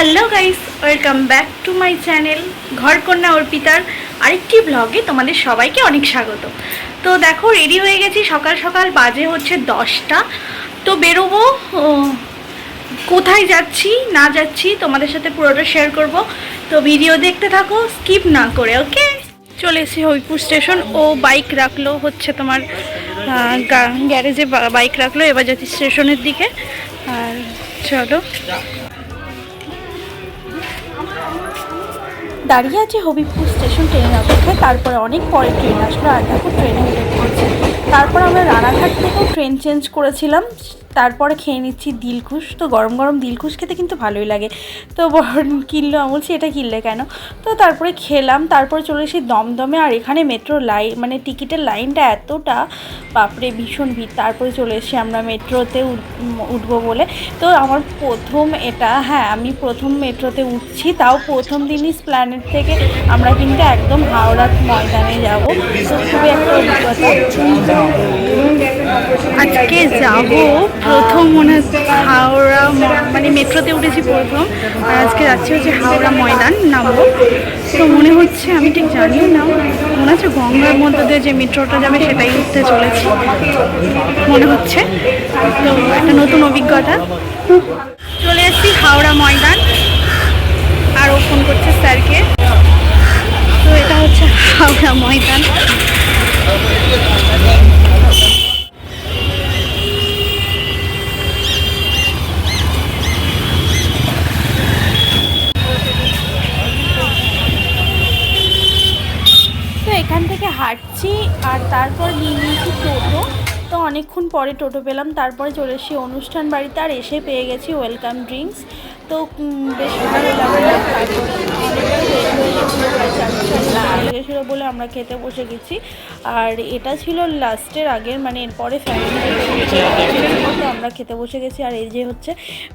Hello guys welcome back to my channel Ghorkonna অর্পিতার আরেকটি ব্লগে তোমাদের সবাইকে অনেক স্বাগত। তো দেখো রেডি হয়ে গেছি। সকাল সকাল বাজে হচ্ছে দশটা। তো বেরোবো কোথায় যাচ্ছি, না যাচ্ছি তোমাদের সাথে পুরোটা শেয়ার করব। তো ভিডিও দেখতে থাকো স্কিপ না করে ওকে চলে এসেছি হরিপুর স্টেশন ও বাইক রাখল হচ্ছে তোমার গ্যারেজে বাইক রাখল। এবার যাচ্ছি স্টেশনের দিকে। আর চলো। দাঁড়িয়ে আছে হবিবপুর স্টেশন ট্রেনের অপেক্ষায়, তারপরে অনেক পরে ট্রেন আসলো, আর দেখো ট্রেনে উঠে পড়েছে। তারপর আমরা রানাঘাট থেকেও ট্রেন চেঞ্জ করেছিলাম। তারপরে খেয়ে নিচ্ছি দিলখুশ। তো গরম গরম দিলখুশ খেতে কিন্তু ভালোই লাগে। তো কিনলো, আমি বলছি, এটা কিনলে কেন? তো তারপরে খেলাম, তারপরে চলে এসেছি দমদমে। আর এখানে মেট্রো লাইন মানে টিকিটের লাইনটা এতটা, বাপরে, ভীষণ ভিড়। তারপরে চলে এসেছি আমরা মেট্রোতে উঠবো বলে। তো আমার প্রথম এটা হ্যাঁ আমি প্রথম মেট্রোতে উঠছি। তাও প্রথম দিনই স্প্ল্যানেট থেকে আমরা কিন্তু একদম হাওড়া ময়দানে যাব। তো খুবই একটা অভিজ্ঞতা। আজকে যাব প্রথম মনে হচ্ছে হাওড়া মানে মেট্রোতে উঠেছি প্রথম, আর আজকে যাচ্ছি হচ্ছে হাওড়া ময়দান নামবো। তো মনে হচ্ছে, আমি ঠিক জানিও না, মনে হচ্ছে গঙ্গার মধ্যে দিয়ে যে মেট্রোটা যাবে সেটাই উঠতে চলেছি, মনে হচ্ছে। তো একটা নতুন অভিজ্ঞতা। চলে এসেছি হাওড়া ময়দান আর ও ফোন করছে স্যারকে। তো এটা হচ্ছে হাওড়া ময়দান। হাঁটছি আর তারপর নিয়ে নিয়েছি টোটো। তো অনেকক্ষণ পরে টোটো পেলাম, তারপরে চলে এসেছি অনুষ্ঠান বাড়িতে আর এসে পেয়ে গেছি ওয়েলকাম ড্রিঙ্কস তো বেশ ভালো লাগল। গেছিল বলে আমরা খেতে বসে গেছি। আর এটা ছিল লাস্টের আগের মানে এরপরে ফ্যামিলি আমরা খেতে বসে গেছি। আর এই যে হচ্ছে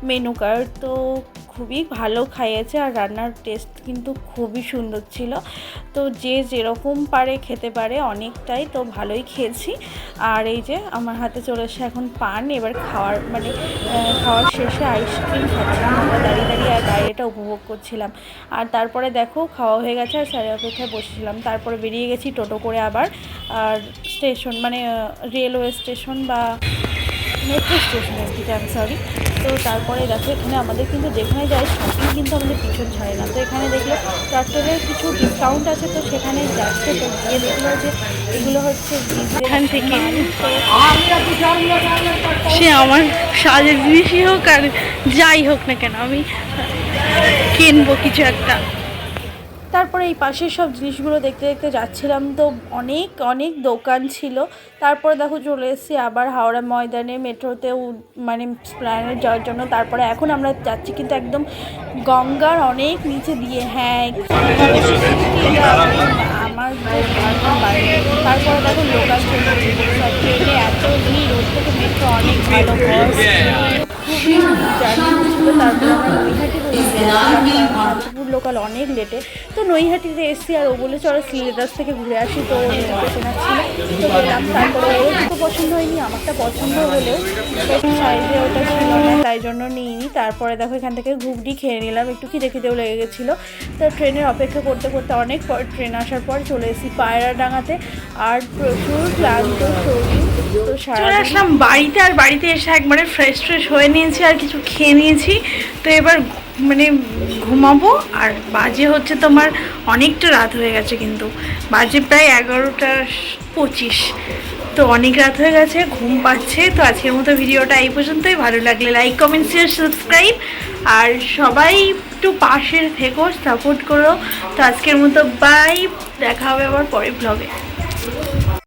মেনু কার্ড তো খুবই ভালো খাইয়েছে আর রান্নার টেস্ট কিন্তু খুবই সুন্দর ছিল। তো যে যেরকম পারে খেতে পারে অনেকটাই তো ভালোই খেয়েছি। আর এই যে আমার হাতে চলে এসে এখন পান, এবার খাওয়ার মানে খাওয়ার শেষে আইসক্রিম খাচ্ছিলাম। আমরা দাঁড়িয়ে দাঁড়িয়ে আর বাইরেটা উপভোগ করছিলাম। আর তারপরে দেখো খাওয়া হয়ে গেছে আর স্যারের অপেক্ষায় বসেছিলাম। তারপরে বেরিয়ে গেছি টোটো করে আবার। আর স্টেশন মানে রেলওয়ে স্টেশন বা মেট্রো স্টেশনের দিকে আমি সরি তো তারপরে দেখো এখানে আমাদের কিন্তু যেখানে যাই শপিং কিন্তু আমাদের পিছন ছাড়ে না। তো এখানে দেখল ট্রাক্টরের কিছু ডিসকাউন্ট আছে তো সেখানে যাচ্ছে তো গিয়ে দেখল যে এগুলো হচ্ছে এখান থেকে সে আমার সাজের জিনিসই হোক আর যাই হোক না কেন আমি কিনবো কিছু একটা। তারপরে এই পাশের সব জিনিসগুলো দেখতে দেখতে যাচ্ছিলাম তো অনেক অনেক দোকান ছিল। তারপরে দেখো চলে এসেছি আবার হাওড়া ময়দানে মেট্রোতে মানে প্ল্যানেট যাওয়ার জন্য। তারপরে এখন আমরা যাচ্ছি কিন্তু একদম গঙ্গার অনেক নিচে দিয়ে। হ্যাঁ আমার তারপরে দেখো লোকাল ট্রেনে এত ভিড় থেকে মেট্রো অনেক ভালো খুবই জার্নি ছিল তারপরে লোকাল অনেক লেটে। তো নৈহাটিতে এসছি আর ও বলে চলো সিলেদাস থেকে ঘুরে আসি। তো ওর জুতো কেনার ছিল তো গেলাম, তারপরে ওর জুতো পছন্দ হয়নি, আমারটা পছন্দ হলেও। সাইজে ওটা ছিল না, তাই জন্য নিইনি। তারপরে দেখো, এখান থেকে ঘুগনি খেয়ে নিলাম। একটু খিদে খিদেও লেগে গেছিল। তো ট্রেনের অপেক্ষা করতে করতে অনেক পর ট্রেন আসার পর চলে এসেছি পায়রা ডাঙাতে আর প্রচুর ক্লান্ত চলে আসলাম বাড়িতে, আর বাড়িতে এসে একবারে ফ্রেশ ফ্রেশ হয়ে নিয়েছি, আর কিছু খেয়ে নিয়েছি। তো এবার মানে ঘুমাবো আর বাজে হচ্ছে তোমার অনেকটা রাত হয়ে গেছে কিন্তু। বাজে প্রায় এগারোটা পঁচিশ। তো অনেক রাত হয়ে গেছে, ঘুম পাচ্ছে। তো আজকের মতো ভিডিওটা এই পর্যন্তই। ভালো লাগলে লাইক কমেন্ট শেয়ার সাবস্ক্রাইব আর সবাই একটু পাশে থেকো সাপোর্ট করো। তো আজকের মতো বাই দেখা হবে আবার পরের ব্লগে